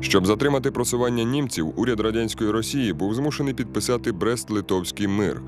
Щоб затримати просування німців, уряд радянської Росії був змушений підписати Брест-Литовський мир.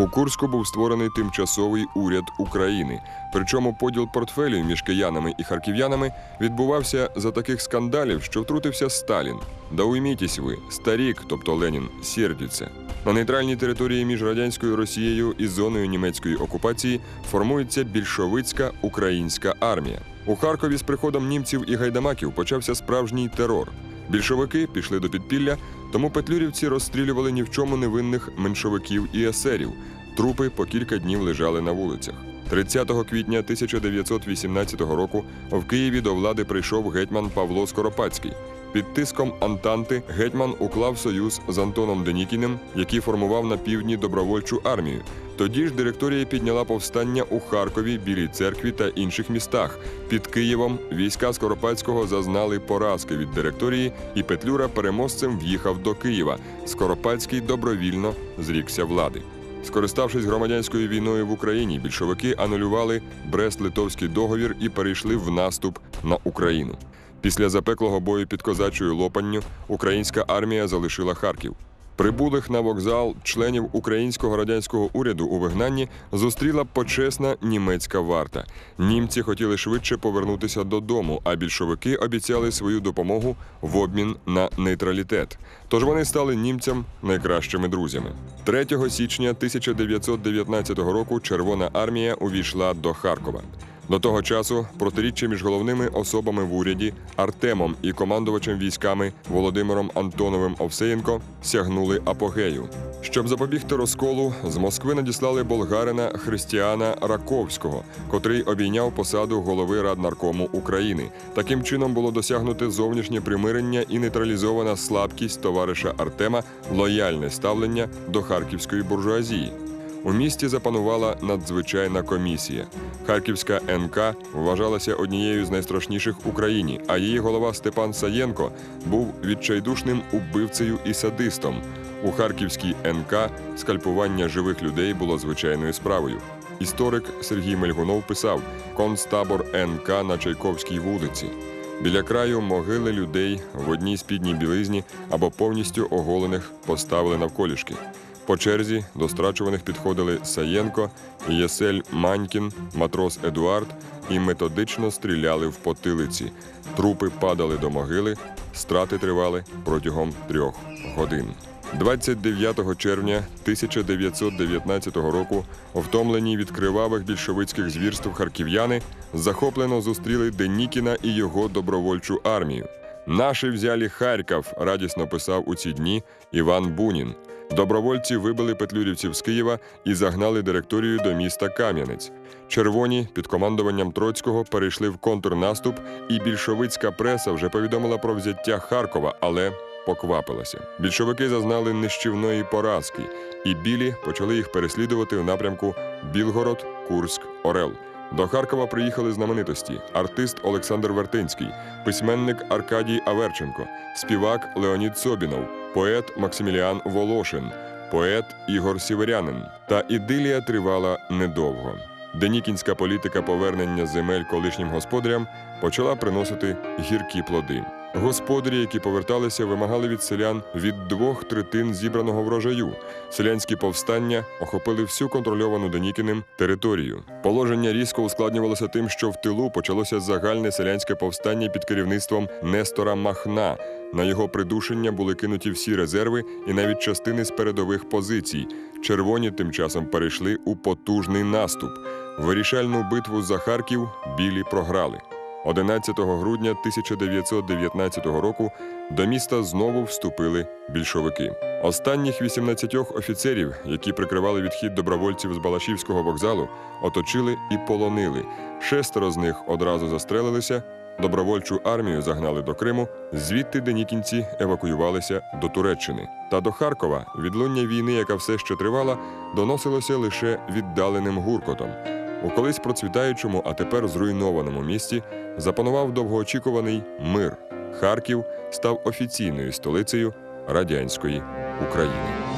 У Курську був створений тимчасовий уряд України. Причому поділ портфелів між киянами і харків'янами відбувався за таких скандалів, що втрутився Сталін. Да уймітесь ви, старік, тобто Ленін, сердиться. На нейтральній території між радянською Росією і зоною німецької окупації формується більшовицька українська армія. У Харкові з приходом німців і гайдамаків почався справжній терор. Більшовики пішли до підпілля, тому петлюрівці розстрілювали ні в чому невинних меншовиків і есерів. Трупи по кілька днів лежали на вулицях. 30 квітня 1918 року в Києві до влади прийшов гетьман Павло Скоропадський. Під тиском Антанти гетьман уклав союз з Антоном Денікіним, який формував на півдні добровольчу армію. Тоді ж директорія підняла повстання у Харкові, Білій церкві та інших містах. Під Києвом війська Скоропадського зазнали поразки від директорії, і Петлюра переможцем в'їхав до Києва. Скоропадський добровільно зрікся влади. Скориставшись громадянською війною в Україні, більшовики анулювали Брест-Литовський договір і перейшли в наступ на Україну. Після запеклого бою під козачою Лопанню українська армія залишила Харків. Прибулих на вокзал членів українського радянського уряду у вигнанні зустріла почесна німецька варта. Німці хотіли швидше повернутися додому, а більшовики обіцяли свою допомогу в обмін на нейтралітет. Тож вони стали німцям найкращими друзями. 3 січня 1919 року Червона армія увійшла до Харкова. До того часу протиріччя між головними особами в уряді Артемом і командувачем військами Володимиром Антоновим Овсеєнко сягнули апогею. Щоб запобігти розколу, з Москви надіслали болгарина Христіана Раковського, котрий обійняв посаду голови Раднаркому України. Таким чином було досягнуте зовнішнє примирення і нейтралізована слабкість товариша Артема, лояльне ставлення до харківської буржуазії. У місті запанувала надзвичайна комісія. Харківська НК вважалася однією з найстрашніших в Україні, а її голова Степан Саєнко був відчайдушним убивцею і садистом. У Харківській НК скальпування живих людей було звичайною справою. Історик Сергій Мельгунов писав: концтабор НК на Чайковській вулиці. Біля краю могили людей в одній спідній білизні або повністю оголених поставили навколішки. По черзі до страчуваних підходили Саєнко, Єсель Манькін, матрос Едуард і методично стріляли в потилиці. Трупи падали до могили, страти тривали протягом трьох годин. 29 червня 1919 року, втомлені від кривавих більшовицьких звірств харків'яни, захоплено зустріли Денікіна і його добровольчу армію. Наші взяли Харків, радісно писав у ці дні Іван Бунін. Добровольці вибили петлюрівців з Києва і загнали директорію до міста Кам'янець. Червоні під командуванням Троцького перейшли в контрнаступ, і більшовицька преса вже повідомила про взяття Харкова, але поквапилася. Більшовики зазнали нищівної поразки, і білі почали їх переслідувати в напрямку Білгород, Курськ, Орел. До Харкова приїхали знаменитості: артист Олександр Вертинський, письменник Аркадій Аверченко, співак Леонід Собінов, поет Максиміліан Волошин, поет Ігор Сіверянин. Та ідилія тривала недовго. Денікінська політика повернення земель колишнім господарям почала приносити гіркі плоди. Господарі, які поверталися, вимагали від селян від двох третин зібраного врожаю. Селянські повстання охопили всю контрольовану Денікіним територію. Положення різко ускладнювалося тим, що в тилу почалося загальне селянське повстання під керівництвом Нестора Махна. На його придушення були кинуті всі резерви і навіть частини з передових позицій. Червоні тим часом перейшли у потужний наступ. Вирішальну битву за Харків білі програли. 11 грудня 1919 року до міста знову вступили більшовики. Останніх 18 офіцерів, які прикривали відхід добровольців з Балашівського вокзалу, оточили і полонили. Шестеро з них одразу застрелилися. Добровольчу армію загнали до Криму, звідти денікінці евакуювалися до Туреччини. Та до Харкова відлуння війни, яка все ще тривала, доносилося лише віддаленим гуркотом. У колись процвітаючому, а тепер зруйнованому місті запанував довгоочікуваний мир. Харків став офіційною столицею радянської України.